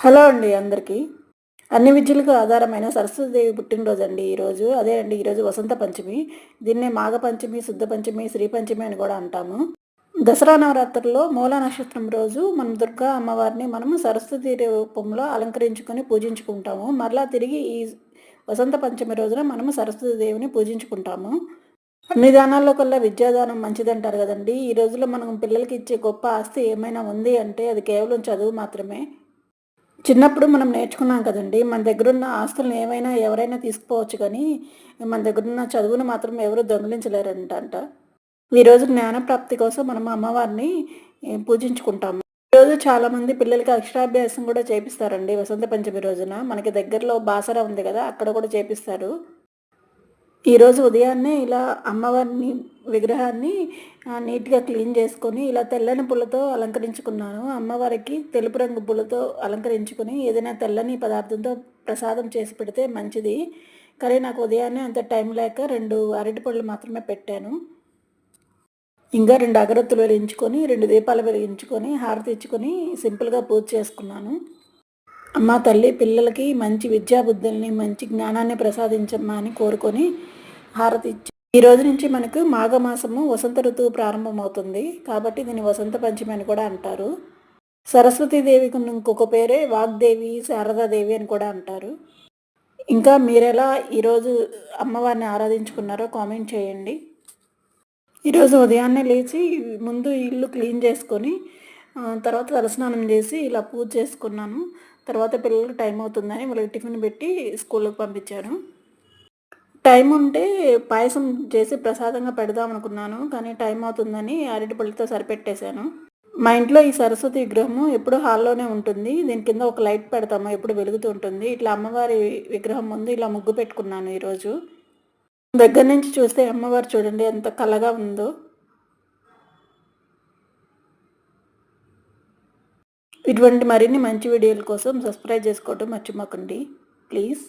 Hello అండి అందరికీ. అన్ని విద్యలకు ఆధారమైన సరస్వతిదేవి పుట్టినరోజు అండి ఈరోజు. అదే అండి ఈరోజు వసంత పంచమి. దీన్నే మాఘ పంచమి శుద్ధ పంచమి శ్రీ పంచమి అని కూడా అంటాము. దసరా నవరాత్రుల్లో మూల నక్షత్రం రోజు మనం దుర్గా అమ్మవారిని మనము సరస్వతి రూపంలో అలంకరించుకొని పూజించుకుంటాము. మరలా తిరిగి ఈ వసంత పంచమి రోజున మనము సరస్వతి దేవిని పూజించుకుంటాము. అన్ని దానాల్లో కల్లా విద్యాదానం మంచిదంటారు కదండి. ఈ రోజుల్లో మనం పిల్లలకి ఇచ్చే గొప్ప ఆస్తి ఏమైనా ఉంది అంటే అది కేవలం చదువు మాత్రమే. చిన్నప్పుడు మనం నేర్చుకున్నాం కదండి. మన దగ్గరున్న ఆస్తులను ఏమైనా ఎవరైనా తీసుకుపోవచ్చు కానీ మన దగ్గర ఉన్న చదువును మాత్రం ఎవరు దొంగిలించలేరంట అంట ఈరోజు జ్ఞానప్రాప్తి కోసం మనం అమ్మవారిని పూజించుకుంటాము ఈరోజు చాలామంది పిల్లలకి అక్షరాభ్యాసం కూడా చేపిస్తారండి వసంత పంచమి రోజున. మనకి దగ్గరలో బాసర ఉంది కదా అక్కడ కూడా చేపిస్తారు. ఈరోజు ఉదయాన్నే ఇలా అమ్మవారిని విగ్రహాన్ని నీట్గా క్లీన్ చేసుకొని ఇలా తెల్లని పూలతో అలంకరించుకున్నాను. అమ్మవారికి తెలుపు రంగు పూలతో అలంకరించుకొని ఏదైనా తెల్లని పదార్థంతో ప్రసాదం చేసి పెడితే మంచిది. కానీ నాకు ఉదయాన్నే అంత టైం లేక రెండు అరటి పళ్ళు మాత్రమే పెట్టాను. ఇంకా రెండు అగరత్తులు వెలిగించుకొని రెండు దీపాలు వెలిగించుకొని హారతి ఇచ్చుకొని సింపుల్గా పూజ చేసుకున్నాను. అమ్మ తల్లి పిల్లలకి మంచి విద్యా బుద్ధుల్ని మంచి జ్ఞానాన్ని ప్రసాదించమ్మా అని కోరుకొని హారతి ఇచ్చి ఈ రోజు నుంచి మనకు మాఘమాసము వసంత ఋతువు ప్రారంభమవుతుంది. కాబట్టి దీన్ని వసంత పంచమి అని కూడా అంటారు. సరస్వతీదేవికి ఉన్న ఇంకొక పేరే వాగ్దేవి శారదాదేవి అని కూడా అంటారు. ఇంకా మీరెలా ఈరోజు అమ్మవారిని ఆరాధించుకున్నారో కామెంట్ చేయండి. ఈరోజు ఉదయాన్నే లేచి ముందు ఇల్లు క్లీన్ చేసుకొని తర్వాత తలస్నానం చేసి ఇలా పూజ చేసుకున్నాను. తర్వాత పిల్లలకు టైం అవుతుందని వాళ్ళకి టిఫిన్ పెట్టి స్కూల్కి పంపించాను టైం ఉంటే పాయసం చేసి ప్రసాదంగా పెడదాం అనుకున్నాను కానీ టైం అవుతుందని అరటిపళ్ళతో సరిపెట్టేశాను. మా ఇంట్లో ఈ సరస్వతి విగ్రహము ఎప్పుడు హాల్లోనే ఉంటుంది. దీని కింద ఒక లైట్ పెడతాము ఎప్పుడు వెలుగుతూ ఉంటుంది. ఇట్లా అమ్మవారి విగ్రహం ముందు ఇలా ముగ్గు పెట్టుకున్నాను ఈరోజు. దగ్గర నుంచి చూస్తే అమ్మవారు చూడండి ఎంత కలగా ఉందో. ఇటువంటి మరిన్ని మంచి వీడియోల కోసం సబ్స్క్రైబ్ చేసుకోవడం మర్చిపోకండి. ప్లీజ్.